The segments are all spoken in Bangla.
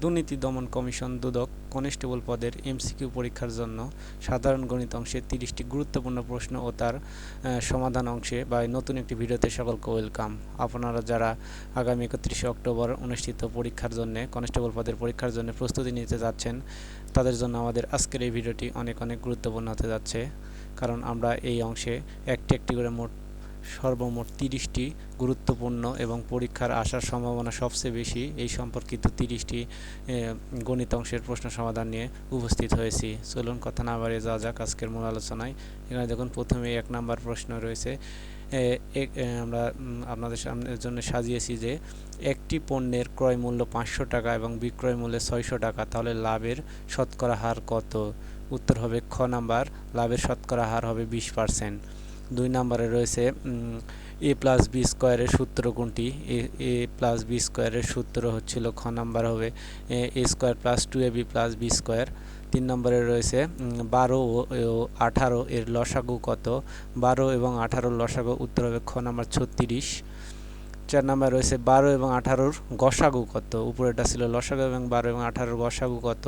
দুর্নীতি দমন কমিশন দুদক কনস্টেবল পদের এমসিকিউ পরীক্ষার জন্য সাধারণ গণিত অংশে তিরিশটি গুরুত্বপূর্ণ প্রশ্ন ও তার সমাধান অংশে বা নতুন একটি ভিডিওতে সকলকে ওয়েলকাম। আপনারা যারা আগামী একত্রিশে অক্টোবর অনুষ্ঠিত পরীক্ষার জন্য, কনস্টেবল পদের পরীক্ষার জন্য প্রস্তুতি নিতে যাচ্ছেন, তাদের জন্য আমাদের আজকের এই ভিডিওটি অনেক অনেক গুরুত্বপূর্ণ হতে যাচ্ছে। কারণ আমরা এই অংশে একটি একটি করে মোট সর্বমোট তিরিশটি গুরুত্বপূর্ণ এবং পরীক্ষার আসার সম্ভাবনা সবচেয়ে বেশি। এই সম্পর্কিত তিরিশটি গণিত অংশের প্রশ্ন সমাধান নিয়ে উপস্থিত হয়েছি। চলুন কথা না বাড়িয়ে যাওয়া যাক আজকের মূল আলোচনায়। এখানে দেখুন, প্রথমে এক নাম্বার প্রশ্ন রয়েছে। আমরা আপনাদের সামনের জন্য সাজিয়েছি যে, একটি পণ্যের ক্রয় মূল্য পাঁচশো টাকা এবং বিক্রয় মূল্য ছয়শো টাকা, তাহলে লাভের শতকরা হার কত? উত্তর হবে খ নাম্বার, লাভের শতকরা হার হবে বিশ পার্সেন্ট। দুই নম্বরে রয়েছে এ প্লাস বি স্কোয়ারের সূত্র কোনটি? এ প্লাস বি স্কোয়ারের সূত্র হচ্ছিল খ নাম্বার হবে, A square plus two A B plus B square. তিন নম্বরে রয়েছে বারো ও আঠারো এর লসাগু কত? বারো এবং আঠারোর লসাগু উত্তর হবে খ নাম্বার ছত্রিশ। চার নাম্বার রয়েছে, বারো এবং আঠারোর গসাগু কত? উপরেটা ছিল লসাগু এবং বারো এবং আঠারোর গসাগু কত?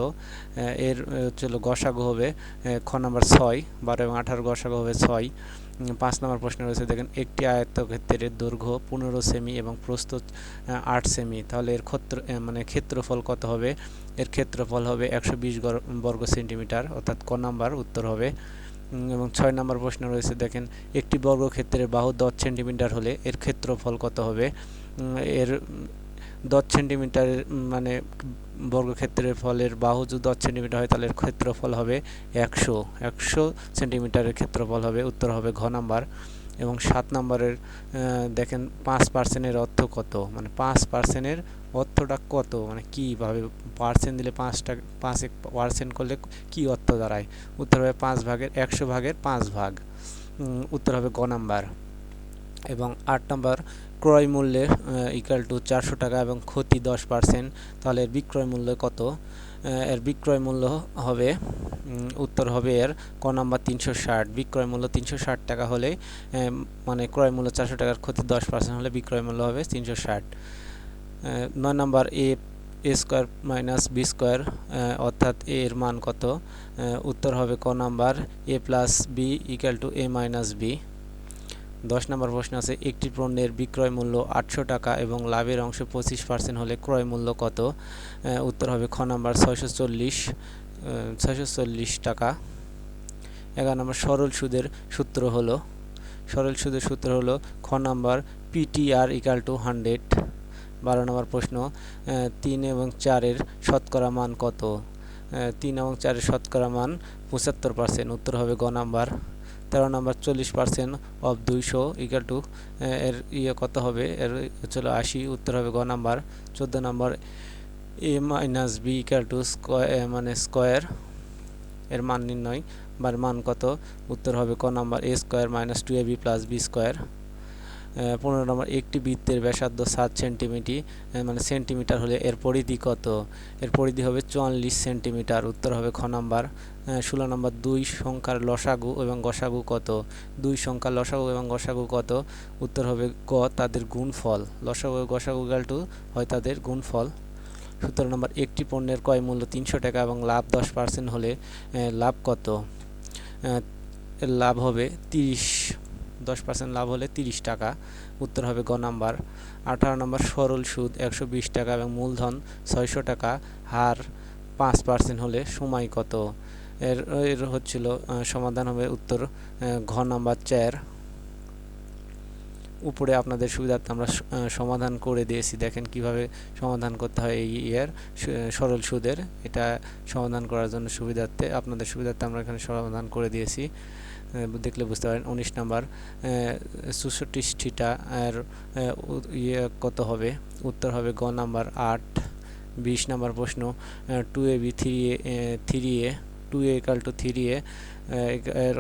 এর হচ্ছিল গসাগু হবে খ নাম্বার ছয়, বারো এবং আঠারো গসাগু হবে ছয়। পাঁচ নম্বর প্রশ্ন রয়েছে, দেখেন, একটি আয়তক্ষেত্রের দৈর্ঘ্য পনেরো সেমি এবং প্রস্থ আট সেমি। তাহলে এর ক্ষেত্র মানে ক্ষেত্রফল কত হবে? এর ক্ষেত্রফল হবে একশো বিশ বর্গ সেন্টিমিটার, অর্থাৎ ক নাম্বার উত্তর হবে। এবং ছয় নম্বর প্রশ্ন রয়েছে, দেখেন, একটি বর্গক্ষেত্রের বাহু দশ সেন্টিমিটার হলে এর ক্ষেত্রফল কত হবে? এর দশ সেন্টিমিটার মানে বর্গক্ষেত্রের ফলের বাহু যদি দশ সেন্টিমিটার হয়, তাহলে ক্ষেত্রফল হবে একশো। একশো সেন্টিমিটারের ক্ষেত্রফল হবে, উত্তর হবে ঘ নাম্বার। এবং সাত নম্বরের দেখেন পাঁচ পার্সেন্টের অর্থ কত? মানে পাঁচ পার্সেন্টের অর্থটা কত? মানে কীভাবে পার্সেন্ট দিলে পাঁচটা, পাঁচ এক পার্সেন্ট করলে কি অর্থ দাঁড়ায়? উত্তর হবে পাঁচ ভাগের একশো ভাগের পাঁচ ভাগ। উত্তর হবে গ নাম্বার। এবং আট নম্বর, ক্রয় মূল্যে ইকাল টু চারশো টাকা এবং ক্ষতি দশ পার্সেন্ট তাহলে এর বিক্রয় মূল্য কত? এর বিক্রয় মূল্য হবে উত্তর হবে এর ক নাম্বার তিনশো ষাট। বিক্রয় মূল্য তিনশো ষাট টাকা হলে মানে ক্রয় মূল্য চারশো টাকার ক্ষতি দশ পার্সেন্ট হলে বিক্রয় মূল্য হবে তিনশো ষাট। নয় number, A A square minus B square অর্থাৎ এ এর মান কত? উত্তর হবে ক number, A plus B equal to A minus B. দশ নম্বর প্রশ্ন আছে, একটি পণ্যের বিক্রয় মূল্য আটশো টাকা এবং লাভের অংশ পঁচিশ পার্সেন্ট হলে ক্রয় মূল্য কত? উত্তর হবে খ নাম্বার, ছয়শো চল্লিশ ছয়শো চল্লিশ টাকা। এগারো নম্বর, সরল সুদের সূত্র হলো, সরল সুদের সূত্র হলো খ number, PTR equal to hundred বারো নম্বর প্রশ্ন তিন এবং চারের শতকরা মান কত? তিন এবং চারের শতকরা মান পঁচাত্তর পার্সেন্ট উত্তর হবে গ নাম্বার। তেরো নম্বর চল্লিশ পার্সেন্ট অফ দুইশো ইকাল টু এর ইয়ে কত হবে? এর হচ্ছিল আশি, উত্তর হবে গ নাম্বার। চোদ্দ নম্বর, A minus B equal to square মানে স্কোয়ার এর মান নির্ণয়। বা এর মান কত? উত্তর হবে ক number A square minus two A B plus B square পনেরো নম্বর, একটি বৃত্তের ব্যাসার্ধ সাত সেন্টিমিটার মানে সেন্টিমিটার হলে এর পরিধি কত? এর পরিধি হবে চুয়াল্লিশ সেন্টিমিটার, উত্তর হবে খ নাম্বার। ষোলো নম্বর, দুই সংখ্যার লসাগু এবং গসাগু কত? দুই সংখ্যার লসাগু এবং গসাগু কত? উত্তর হবে ক তাদের গুণফল। লসাগু গসাগু গাল টু হয় তাদের গুণফল। সতেরো নম্বর, একটি পণ্যের ক্রয় মূল্য তিনশো টাকা এবং লাভ দশ পার্সেন্ট হলে লাভ কত? লাভ হবে তিরিশ দশ পার্সেন্ট লাভ হলে তিরিশ টাকা। উত্তর হবে গ নাম্বার। আঠারো নম্বর, সরল সুদ একশো বিশ টাকা এবং মূলধন ছয়শো টাকা। হার পাঁচ পার্সেন্ট হলে সময় কত? এর এর হচ্ছিল সমাধান হবে উত্তর ঘ নাম্বার, চার। উপরে আপনাদের সুবিধার্থে আমরা সমাধান করে দিয়েছি। দেখেন কীভাবে সমাধান করতে হয় এই ইয়ের সরল সুদের। এটা সমাধান করার জন্য সুবিধার্থে, আপনাদের সুবিধার্থে আমরা এখানে সমাধান করে দিয়েছি। দেখলে বুঝতে পারেন, উনিশ নাম্বার চৌষট্টি ঠিটা আর ইয়ে কত হবে? উত্তর হবে গ নাম্বার আট। বিশ নাম্বার প্রশ্ন two a b three a three a two a equal to three a, এর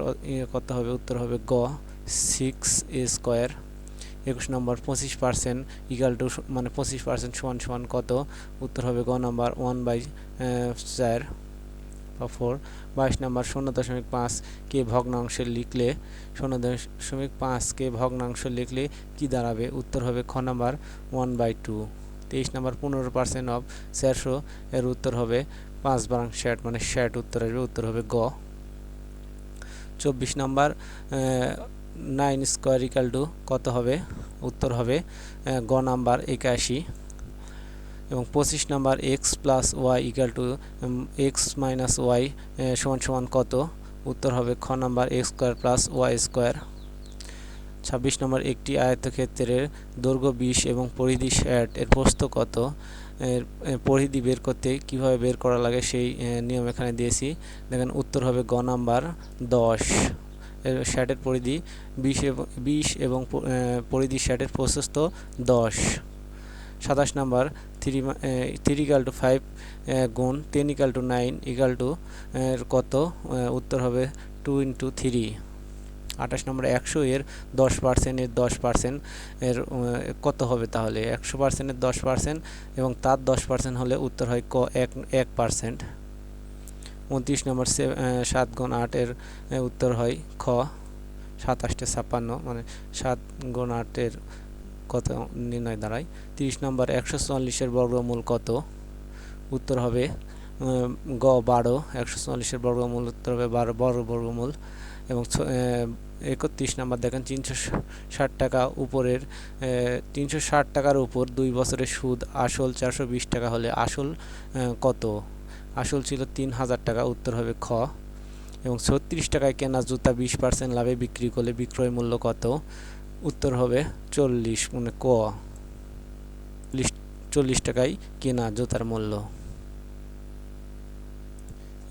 কত হবে? উত্তর হবে গ সিক্স এ স্কোয়ার একুশ নম্বর, পঁচিশ পার্সেন্ট ইকাল টু মানে পঁচিশ পার্সেন্ট সমান সমান কত? উত্তর হবে গ নাম্বার ওয়ান বাই চার বা ফোর বাইশ নম্বর, শূন্য দশমিক পাঁচ কে ভগ্নাংশে লিখলে, শূন্য দশমিক পাঁচ কে ভগ্নাংশ লিখলে কি দাঁড়াবে? উত্তর হবে খ নাম্বার ওয়ান বাই টু তেইশ নাম্বার, পনেরো পার্সেন্ট অফ চারশো এর উত্তর হবে পাঁচ বারাং ষাট মানে ষাট উত্তর আসবে, উত্তর হবে গ। চব্বিশ number nine square equal to কত হবে? উত্তর হবে গ নাম্বার একাশি এবং পঁচিশ number x plus y equal to x minus y সমান সমান কত? উত্তর হবে খ number x square plus y square ছাব্বিশ নম্বর একটি আয়তক্ষেত্রের দৈর্ঘ্য বিশ এবং পরিধি ষাট, এর প্রস্থ কত? এর পরিধি বের করতে কীভাবে বের করা লাগে সেই নিয়ম এখানে দিয়েছি। দেখেন উত্তর হবে গ নাম্বার দশ। এর ষাটের পরিধি বিশ এবং বিশ এবং পরিধি ষাটের প্রশস্ত দশ। সাতাশ number, three three equal to five গুণ ten equal to nine equal to কত? উত্তর হবে টু ইন্টু থ্রি। আঠাশ নম্বর, একশো এর দশ পার্সেন্টের দশ পার্সেন্ট এর কত হবে তাহলে? একশো পার্সেন্টের দশ পার্সেন্ট এবং তার দশ পার্সেন্ট হলে উত্তর হয় ক, এক এক পার্সেন্ট। উনত্রিশ নম্বর সাত গুণ আটের উত্তর হয় খ, সাতাশটে ছাপ্পান্ন মানে সাত গুণ আটের কত নির্ণয় দাঁড়ায়। তিরিশ নম্বর একশো চুয়াল্লিশের বর্গমূল কত? উত্তর হবে গ বারো, একশো চুয়াল্লিশের বর্গমূল, উত্তর হবে বারো বড় বর্গমূল এবং একত্রিশ নাম্বার দেখেন তিনশো ষাট টাকা উপরের তিনশো ষাট টাকার উপর দুই বছরের সুদ আসল চারশো বিশ টাকা হলে আসল কত? আসল ছিল তিন হাজার টাকা, উত্তর হবে খ। এবং ছত্রিশ টাকায় কেনা জুতা বিশ পার্সেন্ট লাভে বিক্রি করলে বিক্রয় মূল্য কত? উত্তর হবে চল্লিশ মানে ক। চল্লিশ টাকায় কেনা জুতার মূল্য।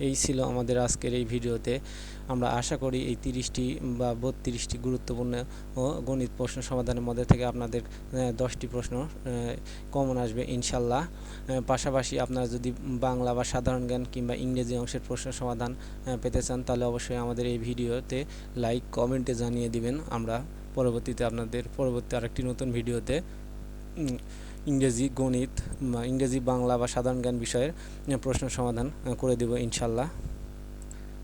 এই ছিল আমাদের আজকের এই ভিডিওতে। আমরা আশা করি এই তিরিশটি বা বত্রিশটি গুরুত্বপূর্ণ গণিত প্রশ্ন সমাধানের মধ্যে থেকে আপনাদের দশটি প্রশ্ন কমন আসবে ইনশাল্লাহ। পাশাপাশি আপনারা যদি বাংলা বা সাধারণ জ্ঞান কিংবা ইংরেজি অংশের প্রশ্ন সমাধান পেতে চান, তাহলে অবশ্যই আমাদের এই ভিডিওতে লাইক, কমেন্টে জানিয়ে দিবেন। আমরা পরবর্তীতে আপনাদের, পরবর্তী আরেকটি নতুন ভিডিওতে ইংরেজি গণিত ইংরেজি বাংলা বা সাধারণ জ্ঞান বিষয়ের প্রশ্ন সমাধান করে দেব ইনশাল্লাহ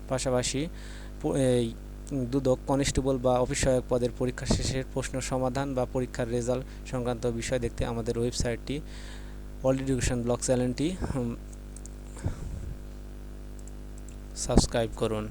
পাশাপাশি এই দুদক কনস্টেবল বা অফিস সহায়ক পদের পরীক্ষা শেষের প্রশ্ন সমাধান বা পরীক্ষার রেজাল্ট সংক্রান্ত বিষয় দেখতে আমাদের ওয়েবসাইটটি অল এডুকেশন ব্লগ চ্যানেলটি সাবস্ক্রাইব করুন।